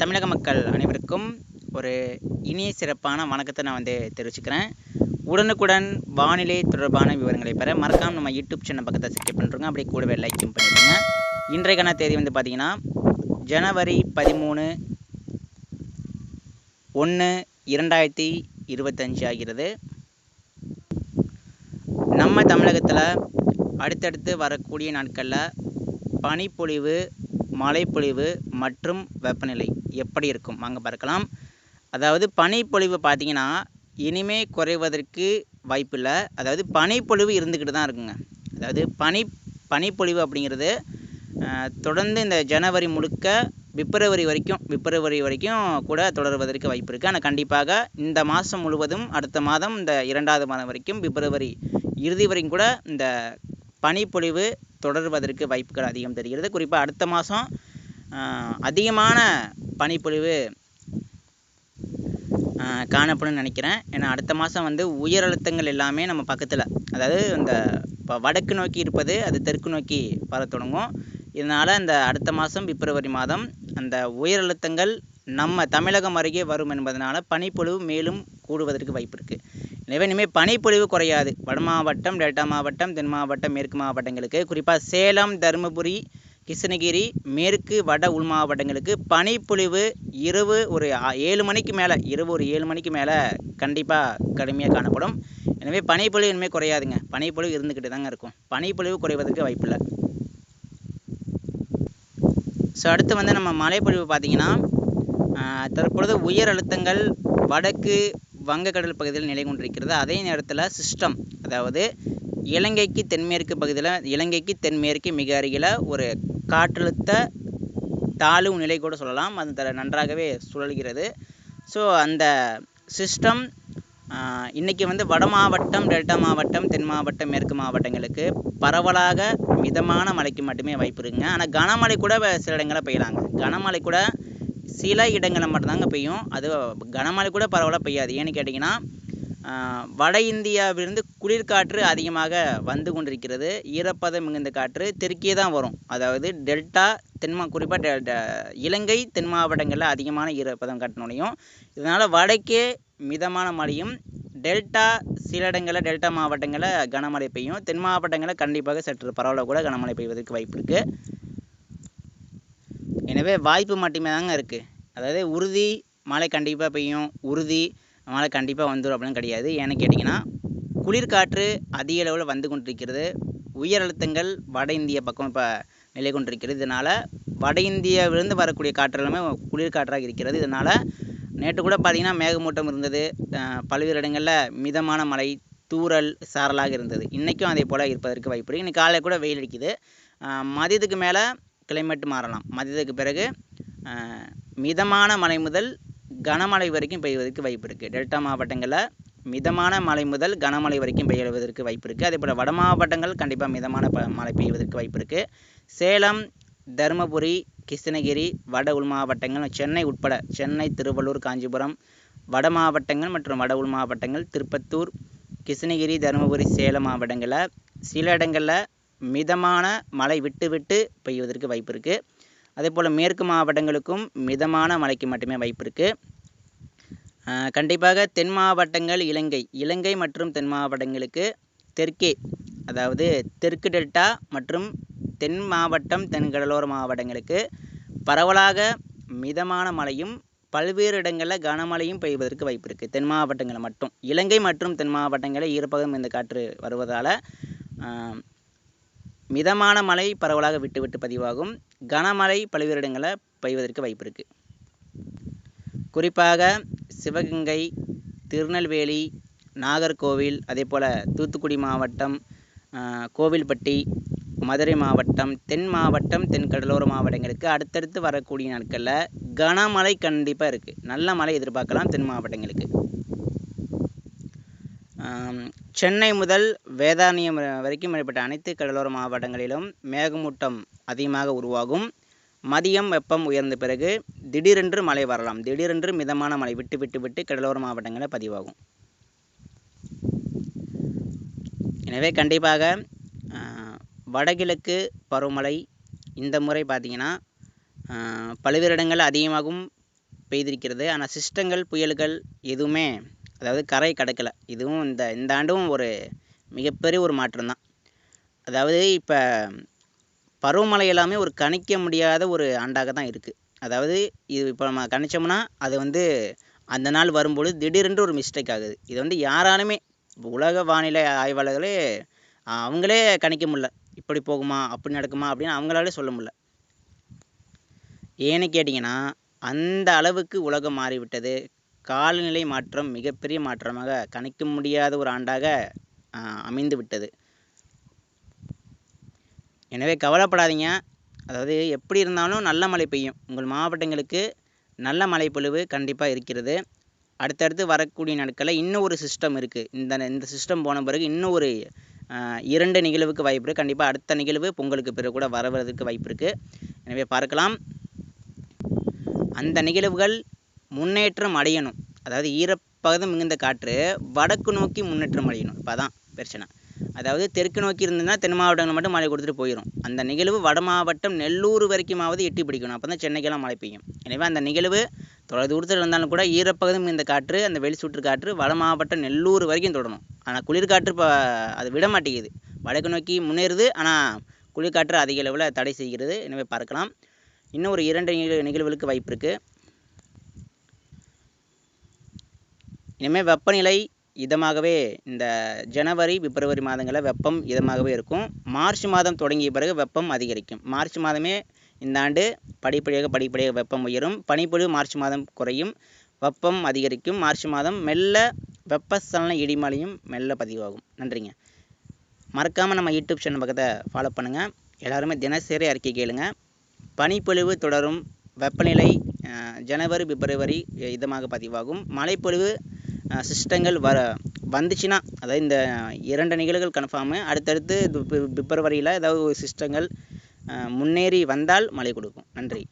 தமிழக மக்கள் அனைவருக்கும் ஒரு இனிய சிறப்பான வணக்கத்தை நான் வந்து தெரிவிச்சுக்கிறேன். உடனுக்குடன் வானிலை தொடர்பான விவரங்களை பெற மறக்காமல் நம்ம யூடியூப் சேனல் பக்கத்தை சப்ஸ்கிரைப் பண்ணுறோங்க அப்படியே கூடவே லைக்கும் பண்ணிடுங்க இன்றைக்கான தேதி வந்து பார்த்தீங்கன்னா ஜனவரி பதிமூணு ஒன்று இரண்டாயிரத்தி இருபத்தஞ்சு ஆகிறது. நம்ம தமிழகத்தில் அடுத்தடுத்து வரக்கூடிய நாட்களில் பனிப்பொழிவு மழைப்பொழிவு மற்றும் வெப்பநிலை எப்படி இருக்கும்? அங்கே பார்க்கலாம். அதாவது பனிப்பொழிவு பார்த்தீங்கன்னா இனிமே குறைவதற்கு வாய்ப்பில்லை. அதாவது பனிப்பொழிவு இருந்துக்கிட்டு தான் இருக்குங்க. அதாவது பனி பனிப்பொழிவு அப்படிங்கிறது தொடர்ந்து இந்த ஜனவரி முழுக்க பிப்ரவரி வரைக்கும் பிப்ரவரி வரைக்கும் கூட தொடர்வதற்கு வாய்ப்பு இருக்குது ஆனால் கண்டிப்பாக இந்த மாதம் முழுவதும் அடுத்த மாதம் இந்த இரண்டாவது மாதம் வரைக்கும் பிப்ரவரி இறுதி வரைக்கும் கூட இந்த பனிப்பொழிவு தொடர்வதற்கு வாய்ப்புகள் அதிகம் தெரிகிறது. குறிப்பாக அடுத்த மாதம் அதிகமான பனிப்பொழிவு காணப்படும் நினைக்கிறேன். ஏன்னா அடுத்த மாதம் வந்து உயர் அழுத்தங்கள் எல்லாமே நம்ம பக்கத்தில். அதாவது இந்த இப்போ வடக்கு நோக்கி இருப்பது அது தெற்கு நோக்கி வர தொடங்கும். இதனால் இந்த அடுத்த மாதம் பிப்ரவரி மாதம் அந்த உயர் அழுத்தங்கள் நம்ம தமிழகம் அருகே வரும் என்பதனால் பனிப்பொழிவு மேலும் கூடுவதற்கு வாய்ப்பு இருக்குது எனவே இனிமேல் பனிப்பொழிவு குறையாது. வட மாவட்டம் டெல்டா மாவட்டம் தென் மாவட்டம் மேற்கு மாவட்டங்களுக்கு குறிப்பாக சேலம் தருமபுரி கிருஷ்ணகிரி மேற்கு வட உள் மாவட்டங்களுக்கு பனிப்பொழிவு இரவு ஒரு ஏழு மணிக்கு மேலே இரவு ஒரு ஏழு மணிக்கு மேலே கண்டிப்பாக கடுமையாக காணப்படும். எனவே பனிப்பொழிவு இனிமேல் குறையாதுங்க. பனிப்பொழிவு இருந்துக்கிட்டு தாங்க இருக்கும். பனிப்பொழிவு குறைவதற்கு வாய்ப்பில்லை ஸோ அடுத்து வந்து நம்ம மழைப்பொழிவு பார்த்தீங்கன்னா தற்பொழுது உயர் அழுத்தங்கள் வடக்கு வங்கக்கடல் பகுதியில் நிலை கொண்டிருக்கிறது. அதே நேரத்தில் சிஸ்டம் அதாவது இலங்கைக்கு தென்மேற்கு பகுதியில் இலங்கைக்கு தென்மேற்கு மிக அருகில் ஒரு காற்றழுத்த தாழ்வு நிலை கூட சொல்லலாம். அது நன்றாகவே சுழல்கிறது. ஸோ அந்த சிஸ்டம் இன்றைக்கி வந்து வட மாவட்டம் டெல்டா மாவட்டம் தென் மாவட்டம் மேற்கு மாவட்டங்களுக்கு பரவலாக மிதமான மழைக்கு மட்டுமே வாய்ப்பு இருக்குங்க. ஆனால் கனமழை கூட சில இடங்களில் பெய்யலாங்க. கனமழை கூட சில இடங்களில் மட்டும்தாங்க பெய்யும். அது கனமழை கூட பரவலாக பெய்யாது. ஏன்னு கேட்டிங்கன்னா வட இந்தியாவிலிருந்து குளிர்காற்று அதிகமாக வந்து கொண்டிருக்கிறது. ஈரப்பதம் மிகுந்த காற்று தெற்கே தான் வரும். அதாவது டெல்டா தென்மா குறிப்பாக இலங்கை தென் மாவட்டங்களில் அதிகமான ஈரப்பதம் காட்டினோடையும் இதனால் வடக்கே மிதமான மழையும் டெல்டா சில இடங்களில் டெல்டா மாவட்டங்களில் கனமழை பெய்யும். தென் மாவட்டங்களில் கண்டிப்பாக சற்று பரவலாக கூட கனமழை பெய்வதற்கு வாய்ப்பு இருக்குது எனவே வாய்ப்பு மட்டுமே தாங்க இருக்குது அதாவது உறுதி மழை கண்டிப்பாக பெய்யும். உறுதி மழை கண்டிப்பாக வந்துடும் அப்படின்னு கிடையாது. ஏன்னு கேட்டிங்கன்னா குளிர்காற்று அதிக அளவில் வந்து கொண்டிருக்கிறது. உயர் அழுத்தங்கள் வட இந்திய பக்கம் இப்போ நிலை கொண்டிருக்கிறது. இதனால் வட இந்தியாவிலிருந்து வரக்கூடிய காற்று எல்லாமே குளிர்காற்றாக இருக்கிறது. இதனால் நேற்று கூட பார்த்திங்கன்னா மேகமூட்டம் இருந்தது. பல்வேறு இடங்களில் மிதமான மழை தூறல் சாரலாக இருந்தது. இன்றைக்கும் அதே போல் இருப்பதற்கு வாய்ப்பு இருக்குது இன்னைக்கு காலையில் கூட வெயில் அடிக்குது. மதியத்துக்கு மேலே கிளைமேட் மாறலாம். மதியத்துக்கு பிறகு மிதமான மழை முதல் கனமழை வரைக்கும் பெய்வதற்கு வாய்ப்பு இருக்குது டெல்டா மாவட்டங்களில் மிதமான மழை முதல் கனமழை வரைக்கும் பெய்வதற்கு வாய்ப்பு இருக்குது அதே போல் வட மாவட்டங்கள் கண்டிப்பாக மிதமான ப மழை பெய்வதற்கு வாய்ப்பு இருக்குது சேலம் தருமபுரி கிருஷ்ணகிரி வட உள் மாவட்டங்கள் சென்னை உட்பட சென்னை திருவள்ளூர் காஞ்சிபுரம் வட மாவட்டங்கள் மற்றும் வட உள் மாவட்டங்கள் திருப்பத்தூர் கிருஷ்ணகிரி தருமபுரி சேலம் மாவட்டங்களில் சில இடங்களில் மிதமான மழை விட்டு விட்டு பெய்வதற்கு வாய்ப்பு இருக்குது அதே போல் மேற்கு மாவட்டங்களுக்கும் மிதமான மழைக்கு மட்டுமே வாய்ப்பு இருக்குது கண்டிப்பாக தென் மாவட்டங்கள் இலங்கை இலங்கை மற்றும் தென் மாவட்டங்களுக்கு தெற்கே அதாவது தெற்கு டெல்டா மற்றும் தென் மாவட்டம் தென் கடலோர மாவட்டங்களுக்கு பரவலாக மிதமான மழையும் பல்வேறு இடங்களில் கனமழையும் பெய்வதற்கு வாய்ப்பு இருக்குது தென் மாவட்டங்களில் மட்டும். இலங்கை மற்றும் தென் மாவட்டங்களில் ஈரப்பதம் இந்த காற்று வருவதால் மிதமான மழை பரவலாக விட்டு விட்டு பதிவாகும். கனமழை பல்வேறு இடங்களில் பெய்வதற்கு வாய்ப்பு இருக்குது குறிப்பாக சிவகங்கை திருநெல்வேலி நாகர்கோவில் அதே போல் தூத்துக்குடி மாவட்டம் கோவில்பட்டி மதுரை மாவட்டம் தென் மாவட்டம் தென் கடலோர மாவட்டங்களுக்கு அடுத்தடுத்து வரக்கூடிய நாட்களில் கனமழை கண்டிப்பாக இருக்குது நல்ல மழை எதிர்பார்க்கலாம் தென் மாவட்டங்களுக்கு. சென்னை முதல் வேதாரண்யம் வரைக்கும் மேற்பட்ட அனைத்து கடலோர மாவட்டங்களிலும் மேகமூட்டம் அதிகமாக உருவாகும். மதியம் வெப்பம் உயர்ந்த பிறகு திடீரென்று மழை வரலாம். திடீரென்று மிதமான மழை விட்டு விட்டு விட்டு கடலோர மாவட்டங்களில் பதிவாகும். எனவே கண்டிப்பாக வடகிழக்கு பருவமழை இந்த முறை பார்த்திங்கன்னா பல்வேறு இடங்கள் அதிகமாகவும் பெய்திருக்கிறது. ஆனால் சிஸ்டங்கள் புயல்கள் எதுவுமே அதாவது கரை கடக்கலை. இதுவும் இந்த இந்த ஆண்டும் ஒரு மிகப்பெரிய ஒரு மாற்றம் தான் அதாவது இப்போ பருவமழை எல்லாமே ஒரு கணிக்க முடியாத ஒரு ஆண்டாக தான் இருக்குது அதாவது இது இப்போ நம்ம கணிச்சோம்னா அது வந்து அந்த நாள் வரும்பொழுது திடீரென்று ஒரு மிஸ்டேக் ஆகுது. இது வந்து யாராலுமே உலக வானிலை ஆய்வாளர்களே அவங்களே கணிக்க முடியல. இப்படி போகுமா அப்படி நடக்குமா அப்படின்னு அவங்களாலே சொல்ல முடில ஏன்னு கேட்டிங்கன்னா அந்த அளவுக்கு உலகம் மாறிவிட்டது. காலநிலை மாற்றம் மிகப்பெரிய மாற்றமாக கணிக்க முடியாத ஒரு ஆண்டாக அமைந்து விட்டது. எனவே கவலைப்படாதீங்க. அதாவது எப்படி இருந்தாலும் நல்ல மழை பெய்யும். உங்கள் மாவட்டங்களுக்கு நல்ல மழைப்பொழிவு கண்டிப்பாக இருக்கிறது. அடுத்தடுத்து வரக்கூடிய நாட்களில் இன்னும் ஒரு சிஸ்டம் இருக்குது இந்த இந்த சிஸ்டம் போன பிறகு இன்னும் ஒரு இரண்டு நிகழ்வுக்கு வாய்ப்பு இருக்குது கண்டிப்பாக அடுத்த நிகழ்வு பொங்கலுக்கு பிறகு கூட வரவதற்கு வாய்ப்பு இருக்குது எனவே பார்க்கலாம். அந்த நிகழ்வுகள் முன்னேற்றம் அடையணும். அதாவது ஈரப்பதம் மிகுந்த காற்று வடக்கு நோக்கி முன்னேற்றம் அடையணும். இப்போ அதான் பிரச்சனை. அதாவது தெற்கு நோக்கி இருந்ததுன்னா தென் மாவட்டங்கள் மட்டும் மழை கொடுத்துட்டு போயிடும் அந்த நிகழ்வு வட மாவட்டம் நெல்லூர் வரைக்குமாவது எட்டி பிடிக்கணும். அப்போ தான் சென்னைக்கெல்லாம் மழை பெய்யும். எனவே அந்த நிகழ்வு தொலை தூரத்தில் இருந்தாலும் கூட ஈரப்பகுதி இந்த காற்று அந்த வெளி சுற்று காற்று வட மாவட்டம் நெல்லூர் வரைக்கும் தொடரும். ஆனால் குளிர்காற்று இப்போ அது விட மாட்டேங்குது. வடக்கு நோக்கி முன்னேறுது. ஆனால் குளிர்காற்று அதிக அளவில் தடை செய்கிறது. எனவே பார்க்கலாம். இன்னும் ஒரு இரண்டு நிகழ் நிகழ்வுகளுக்கு வாய்ப்பு இருக்குது இனிமேல் வெப்பநிலை இதமாகவே இந்த ஜனவரி பிப்ரவரி மாதங்களில் வெப்பம் இதமாகவே இருக்கும். மார்ச் மாதம் தொடங்கிய பிறகு வெப்பம் அதிகரிக்கும். மார்ச் மாதமே இந்த ஆண்டு படிப்படியாக படிப்படியாக வெப்பம் உயரும். பனிப்பொழிவு மார்ச் மாதம் குறையும். வெப்பம் அதிகரிக்கும். மார்ச் மாதம் மெல்ல வெப்பசலன இடிமலையும் மெல்ல பதிவாகும். நன்றிங்க. மறக்காமல் நம்ம யூடியூப் சேனல் பக்கத்தை ஃபாலோ பண்ணுங்கள் எல்லாருமே தினசரி அறிக்கை கேளுங்க. பனிப்பொழிவு தொடரும். வெப்பநிலை ஜனவரி பிப்ரவரி இதமாக பதிவாகும். மழைப்பொழிவு சிஸ்டங்கள் வர வந்துச்சுன்னா அதாவது இந்த இரண்டு நிகழ்வுகள் கன்ஃபார்மு அடுத்தடுத்து பிப்ரவரியில் ஏதாவது ஒரு சிஸ்டங்கள் முன்னேறி வந்தால் மழை கொடுக்கும். நன்றி.